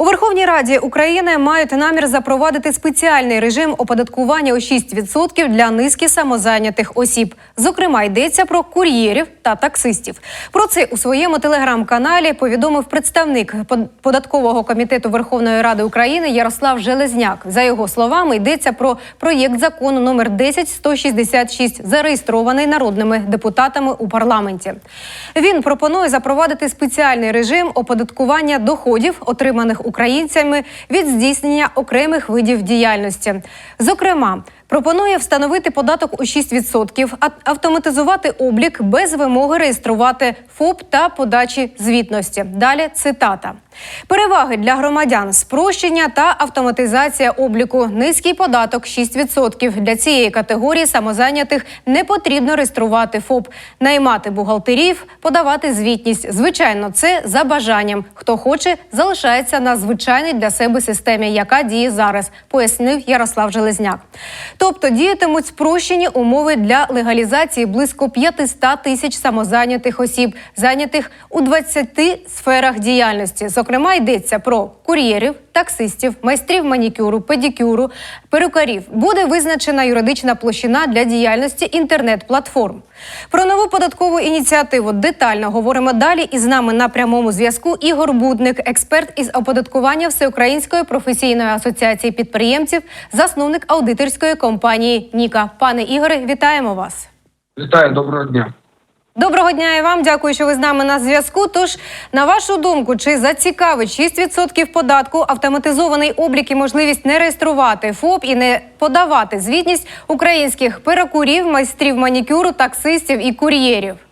У Верховній Раді України мають намір запровадити спеціальний режим оподаткування у 6% для низки самозайнятих осіб. Зокрема, йдеться про кур'єрів та таксистів. Про це у своєму телеграм-каналі повідомив представник податкового комітету Верховної Ради України Ярослав Железняк. За його словами, йдеться про проєкт закону номер 10166, зареєстрований народними депутатами у парламенті. Він пропонує запровадити спеціальний режим оподаткування доходів, отриманих українцями від здійснення окремих видів діяльності. Зокрема, пропонує встановити податок у 6%, а- автоматизувати облік без вимоги реєструвати ФОП та подачі звітності. Далі цитата. Переваги для громадян спрощення та автоматизація обліку. Низький податок 6%. Для цієї категорії самозайнятих не потрібно реєструвати ФОП, наймати бухгалтерів, подавати звітність. Звичайно, це за бажанням. Хто хоче, залишається на звичайній для себе системі, яка діє зараз, пояснив Ярослав Железняк. Тобто діятимуть спрощені умови для легалізації близько 500 тисяч самозайнятих осіб, зайнятих у 20 сферах діяльності. Зокрема, йдеться про кур'єрів, таксистів, майстрів манікюру, педикюру, перукарів. Буде визначена юридична площина для діяльності інтернет-платформ. Про нову податкову ініціативу детально говоримо далі. І з нами на прямому зв'язку Ігор Будник, експерт із оподаткування Всеукраїнської професійної асоціації підприємців, засновник аудиторської компанії Ніка. Пане Ігоре, вітаємо вас. Вітаю, доброго дня. Доброго дня і вам. Дякую, що ви з нами на зв'язку. Тож, на вашу думку, чи зацікавить 6% податку, автоматизований облік і можливість не реєструвати ФОП і не подавати звітність українських перекурів, майстрів манікюру, таксистів і кур'єрів?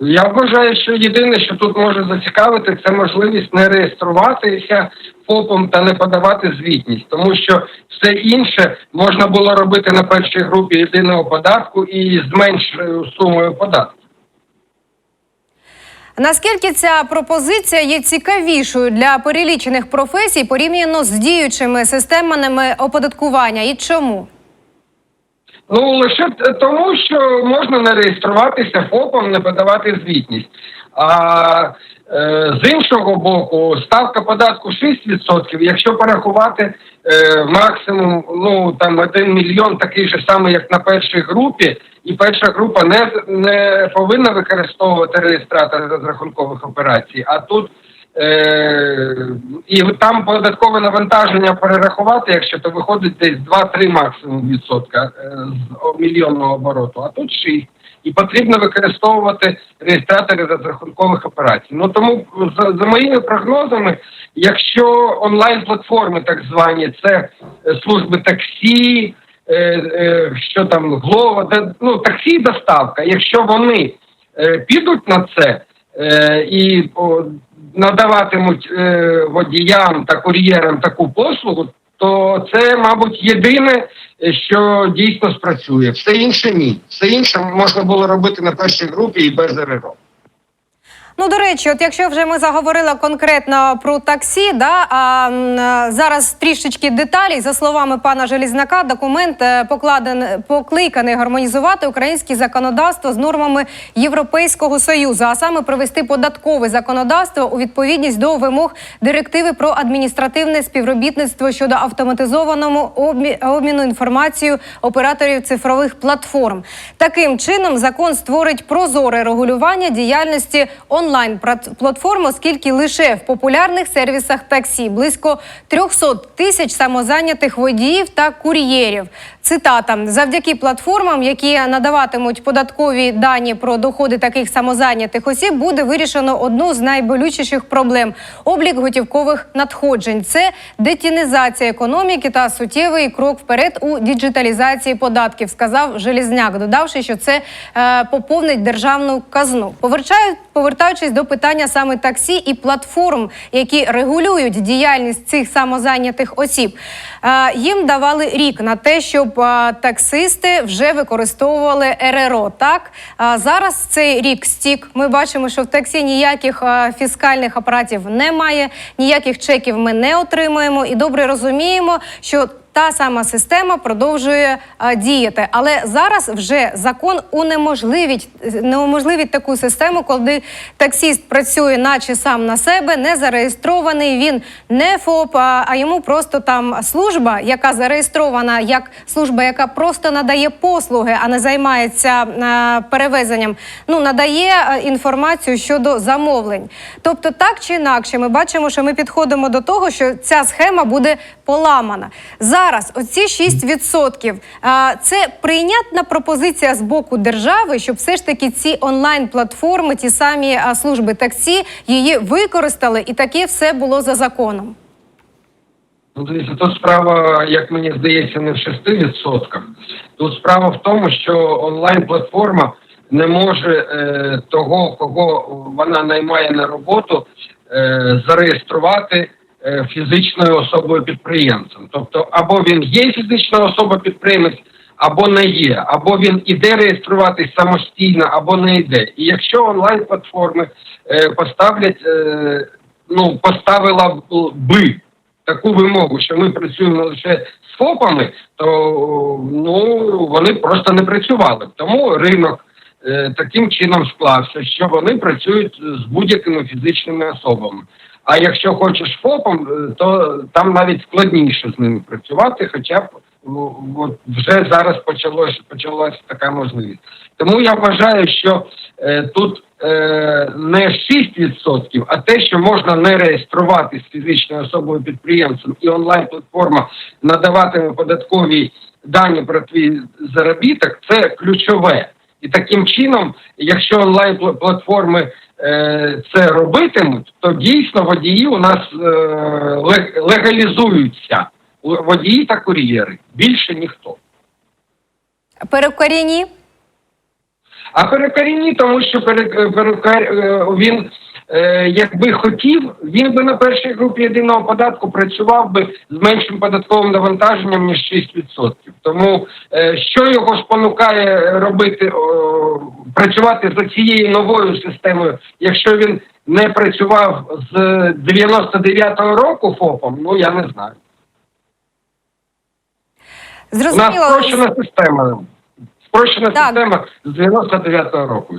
Я вважаю, що єдине, що тут може зацікавити, це можливість не реєструватися ФОПом та не подавати звітність, тому що все інше можна було робити на першій групі єдиного податку і з меншою сумою податку. Наскільки ця пропозиція є цікавішою для перелічених професій порівняно з діючими системами оподаткування і чому? Ну лише тому, що можна не реєструватися ФОПом, не подавати звітність. А е, з іншого боку, ставка податку 6%, якщо порахувати е, максимум ну там 1 мільйон, такий же самий, як на першій групі, і перша група не, не повинна використовувати реєстратор розрахункових операцій, а тут Е, і там податкове навантаження перерахувати, якщо то виходить десь 2-3 максимум відсотка е, з мільйонного обороту, а тут 6. І потрібно використовувати реєстратори розрахункових операцій. Ну тому за, за моїми прогнозами, якщо онлайн-платформи, так звані, це е, служби таксі, е, е, що там Глова, де, ну таксі доставка. Якщо вони е, підуть на це і надаватимуть е, водіям та кур'єрам таку послугу, то це, мабуть, єдине, що дійсно спрацює. Все інше ні. Все інше можна було робити на першій групі і без РРО. Ну, до речі, от якщо вже ми заговорили конкретно про таксі, да, а е, зараз трішечки деталей, за словами пана Желізнака, документ е, покладен, покликаний гармонізувати українське законодавство з нормами Європейського Союзу, а саме привести податкове законодавство у відповідність до вимог директиви про адміністративне співробітництво щодо автоматизованому обмі- обміну інформацією операторів цифрових платформ. Таким чином, закон створить прозоре регулювання діяльності онлайн-платформ, оскільки лише в популярних сервісах таксі близько 300 тисяч самозайнятих водіїв та кур'єрів. Цитата завдяки платформам, які надаватимуть податкові дані про доходи таких самозайнятих осіб, буде вирішено одну з найболючіших проблем облік готівкових надходжень. Це детінізація економіки та суттєвий крок вперед у діджиталізації податків, сказав Желізняк, додавши, що це е, поповнить державну казну. Повертаю, повертаючись до питання саме таксі і платформ, які регулюють діяльність цих самозайнятих осіб. Е, їм давали рік на те, щоб е, таксисти вже використовували РРО. Так зараз цей рік стік. Ми бачимо, що в таксі ніяких фіскальних апаратів немає, ніяких чеків ми не отримуємо, і добре розуміємо, що та сама система продовжує е, діяти. Але зараз вже закон унеможливить неуможливить таку систему, коли таксіст працює, наче сам на себе, не зареєстрований. Він не ФОП, а а йому просто там служба, яка зареєстрована як служба, яка просто надає послуги, а не займається е, перевезенням. Ну надає е, інформацію щодо замовлень. Тобто, так чи інакше, ми бачимо, що ми підходимо до того, що ця схема буде поламана. Зараз оці 6% а, це прийнятна пропозиція з боку держави, щоб все ж таки ці онлайн-платформи, ті самі служби таксі, її використали, і таке все було за законом. Ну, дивіться, тут справа, як мені здається, не в 6%. Тут справа в тому, що онлайн-платформа не може е, того, кого вона наймає на роботу, е, зареєструвати фізичною особою підприємцем. Тобто, або він є фізична особа підприємець, або не є, або він іде реєструватись самостійно, або не йде. І якщо онлайн-платформи е, поставлять, е, ну поставила би таку вимогу, що ми працюємо лише з ФОПами, то ну вони просто не працювали. Тому ринок е, таким чином склався, що вони працюють з будь-якими фізичними особами. А якщо хочеш ФОПом, е, то там навіть складніше з ними працювати, хоча б ну, от вже зараз почалось, почалася така можливість. Тому я вважаю, що е, тут е, не 6%, а те, що можна не реєструвати з фізичною особою підприємцем і онлайн-платформа надаватиме податкові дані про твій заробіток, це ключове. І таким чином, якщо онлайн-платформи е, це робитимуть, то дійсно водії у нас е, легалізуються. Водії та кур'єри. Більше ніхто. Перукарі ні? А перукарі ні, тому що перукар е, він якби хотів, він би на першій групі єдиного податку працював би з меншим податковим навантаженням ніж 6%. Тому е, що його спонукає робити працювати за цією новою системою, якщо він не працював з 99-го року ФОПом, ну я не знаю. У нас Зрозуміло. спрощена система. Спрощена Так. система з 99-го року.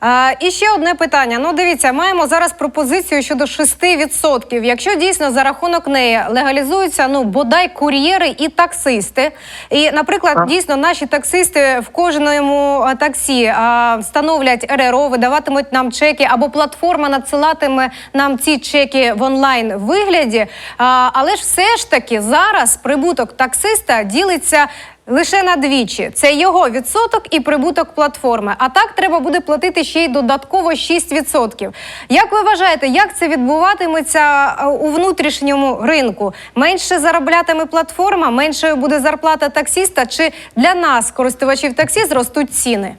А, і ще одне питання. Ну, дивіться, маємо зараз пропозицію щодо 6%. Якщо дійсно за рахунок неї легалізуються ну бодай кур'єри і таксисти. І, наприклад, дійсно наші таксисти в кожному таксі а, встановлять РРО, видаватимуть нам чеки, або платформа надсилатиме нам ці чеки в онлайн вигляді. А, але ж все ж таки зараз прибуток таксиста ділиться. Лише на двічі. Це його відсоток і прибуток платформи. А так треба буде платити ще й додатково 6%. Як ви вважаєте, як це відбуватиметься е, у внутрішньому ринку? Менше зароблятиме платформа, меншою буде зарплата таксіста? Чи для нас, користувачів таксі, зростуть ціни?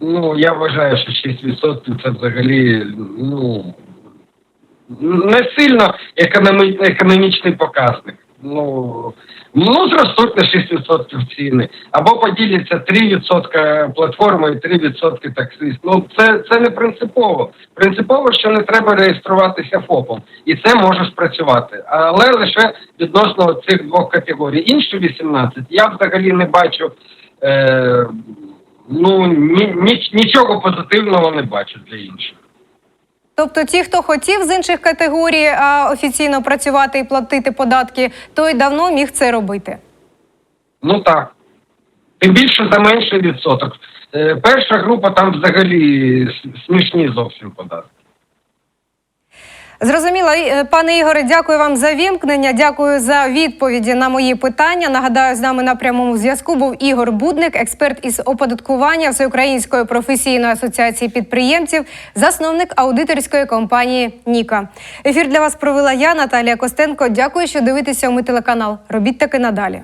Ну, я вважаю, що 6% це взагалі ну, не сильно економі... економічний показник. Ну, ну, зростуть на 6% ціни. Або поділяться 3% платформа і 3% таксист. Ну, це, це не принципово. Принципово, що не треба реєструватися ФОПом. І це може спрацювати. Але лише відносно цих двох категорій. Інші 18 я взагалі не бачу. Е, Ну ні, ні, нічого позитивного не бачу для інших. Тобто, ті, хто хотів з інших категорій а, офіційно працювати і платити податки, той давно міг це робити. Ну так. Тим більше за менший відсоток. Е, перша група там взагалі смішні зовсім податки. Зрозуміло, е, пане Ігоре, дякую вам за вімкнення. Дякую за відповіді на мої питання. Нагадаю, з нами на прямому зв'язку був Ігор Будник, експерт із оподаткування Всеукраїнської професійної асоціації підприємців, засновник аудиторської компанії Ніка. Ефір для вас провела я, Наталія Костенко. Дякую, що дивитеся ми телеканал. Робіть таки надалі.